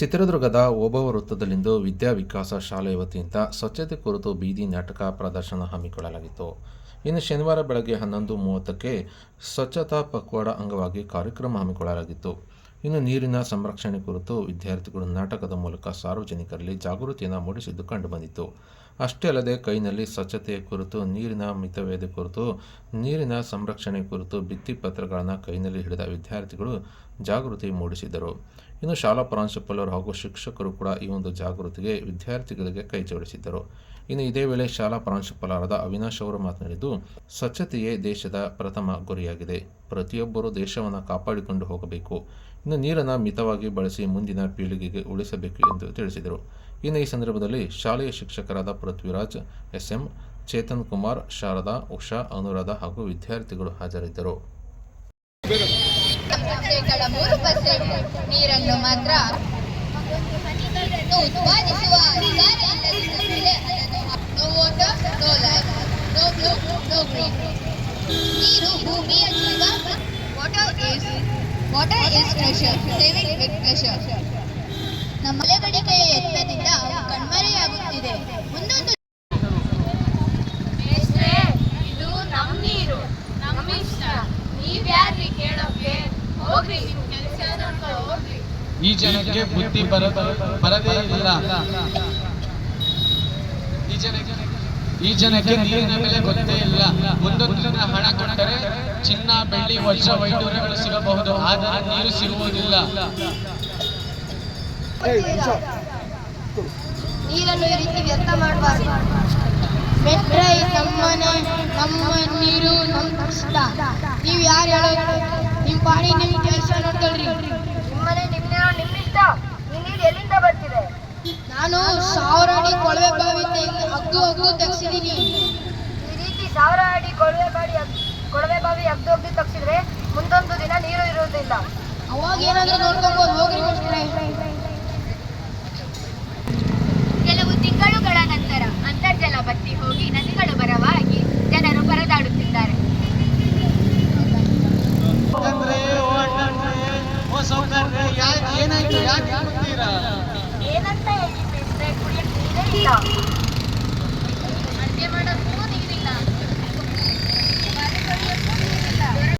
ಚಿತ್ರದುರ್ಗದ ಓಬವ ವೃತ್ತದಲ್ಲಿಂದು ವಿದ್ಯಾ ವಿಕಾಸ ಶಾಲೆ ವತಿಯಿಂದ ಸ್ವಚ್ಛತೆ ಕುರಿತು ಬೀದಿ ನಾಟಕ ಪ್ರದರ್ಶನ ಹಮ್ಮಿಕೊಳ್ಳಲಾಗಿತ್ತು. ಇನ್ನು ಶನಿವಾರ ಬೆಳಗ್ಗೆ ಹನ್ನೊಂದು ಮೂವತ್ತಕ್ಕೆ ಸ್ವಚ್ಛತಾ ಪಕ್ವಾಡ ಅಂಗವಾಗಿ ಕಾರ್ಯಕ್ರಮ ಹಮ್ಮಿಕೊಳ್ಳಲಾಗಿತ್ತು. ಇನ್ನು ನೀರಿನ ಸಂರಕ್ಷಣೆ ಕುರಿತು ವಿದ್ಯಾರ್ಥಿಗಳು ನಾಟಕದ ಮೂಲಕ ಸಾರ್ವಜನಿಕರಲ್ಲಿ ಜಾಗೃತಿಯನ್ನು ಮೂಡಿಸಿದ್ದು ಕಂಡುಬಂದಿತು ಅಷ್ಟೇ ಅಲ್ಲದೆ ಕೈನಲ್ಲಿ ಸ್ವಚ್ಛತೆಯ ಕುರಿತು, ನೀರಿನ ಮಿತವೇದ ಕುರಿತು, ನೀರಿನ ಸಂರಕ್ಷಣೆ ಕುರಿತು ಭಿತ್ತಿಪತ್ರಗಳನ್ನು ಕೈನಲ್ಲಿ ಹಿಡಿದ ವಿದ್ಯಾರ್ಥಿಗಳು ಜಾಗೃತಿ ಮೂಡಿಸಿದರು ಇನ್ನು ಶಾಲಾ ಪ್ರಾಂಶುಪಾಲರು ಹಾಗೂ ಶಿಕ್ಷಕರು ಕೂಡ ಈ ಒಂದು ಜಾಗೃತಿಗೆ ವಿದ್ಯಾರ್ಥಿಗಳಿಗೆ ಕೈ ಜೋಡಿಸಿದ್ದರು. ಇನ್ನು ಇದೇ ವೇಳೆ ಶಾಲಾ ಪ್ರಾಂಶುಪಾಲರಾದ ಅವಿನಾಶ್ ಅವರು ಮಾತನಾಡಿದ್ದು, ಸ್ವಚ್ಛತೆಯೇ ದೇಶದ ಪ್ರಥಮ ಗುರಿಯಾಗಿದೆ. ಪ್ರತಿಯೊಬ್ಬರೂ ದೇಶವನ್ನು ಕಾಪಾಡಿಕೊಂಡು ಹೋಗಬೇಕು. ಇನ್ನು ನೀರನ್ನು ಮಿತವಾಗಿ ಬಳಸಿ ಮುಂದಿನ ಪೀಳಿಗೆಗೆ ಉಳಿಸಬೇಕು ಎಂದು ತಿಳಿಸಿದರು. ಇನ್ನು ಈ ಸಂದರ್ಭದಲ್ಲಿ ಶಾಲೆಯ ಶಿಕ್ಷಕರಾದ ಪೃಥ್ವಿರಾಜ್ ಎಸ್ಎಂ ಚೇತನ್ ಕುಮಾರ್ ಶಾರದಾ ಉಷಾ ಅನುರಾಧ ಹಾಗೂ ವಿದ್ಯಾರ್ಥಿಗಳು ಹಾಜರಿದ್ದರು. ನಮ್ಮ ಯತ್ನದಿಂದ ಕಣ್ಮರೆಯಾಗುತ್ತಿದೆ ಮುಂದೊಂದು ಇದು. ನಮ್ ನೀರು ನಮ್ ಇಷ್ಟ ನೀವ್ಯಾರ್ರಿ ಕೇಳೋಕೆ ಹೋಗ್ರಿ ನಿಮ್ ಕೆಲ್ಸ ನೋಡ್ಕೊಂಡು ಹೋಗ್ರಿ ಈ ಜನಕ್ಕೆ ಬುದ್ಧಿ ಬರ ಬರದೇ ಇಲ್ಲ. ಈ ಜನಕ್ಕೆ ಈ ಜನಕ್ಕೆ ನೀರಿನ ಬೆಲೆ ಗೊತ್ತೇ ಇಲ್ಲ. ಒಂದೊಂದು ದಿನ ಹಣ ಕೊಟ್ಟರೆ ಚಿನ್ನ ಬೆಳ್ಳಿ ವಜ್ರ ವೈಡೂರ್ಯಗಳು ಸಿಗಬಹುದು. ಆದರೆ ನೀರು ಸಿಗುವುದಿಲ್ಲ. ನೀರನ್ನು ಈ ರೀತಿ ವ್ಯರ್ಥ ಮಾಡಬಾರ್ದು. ಮೆಟ್ರೆ ನಮ್ಮನೆ ನಮ್ಮ ನೀರು ನಮ್ಮ ಕಷ್ಟ. ನೀವು ಯಾರು ಹೇಳೋದು? ನಿಮ್ಮ ಪಾಣಿ ನಿಮ್ಮ ಕೆಲಸ ನೋಡ್ಕೊಳ್ರಿ. ನಿಮ್ಮನೆ ನಿಮ್ಮ ನಿಮ್ಮಿಷ್ಟ. ಈ ನೀರು ಎಲ್ಲಿಂದ ಬರ್ತಿದೆ? ನಾನು ಸಾವಿರ ಅಡಿ ಕೊಳವೆ ಬಾವಿ ತೆಗ್ದು ಅಗ್ದು ಅಗ್ದು ತೆಗ್ಸಿದ್ದೀನಿ. ಈ ರೀತಿ ಸಾವಿರ ಅಡಿ ಕೊಳವೆ ಬಾವಿ ಕೊಳವೆ ಬಾವಿ ಅಗ್ದು ಅಗ್ದು ತಗ್ಸಿದ್ರೆ ಮುಂದೊಂದು ದಿನ ನೀರು ಇರುವುದಿಲ್ಲ. ಅವಾಗ ಏನಾದ್ರೂ ನೋಡ್ಕೊಬೋದು. ಹೋಗ್ರಿ ಮೆಟ್ರೆ ನದಿಗಳು ಬರವಾಗಿ ಜನರು ಪರದಾಡುತ್ತಿದ್ದಾರೆ. ಏನಂತ ಹೇಳಿ ಬೇಸ್ರೆ ಕುಡಿಯಕ್ಕೆ ನೀರೇ ಇಲ್ಲ.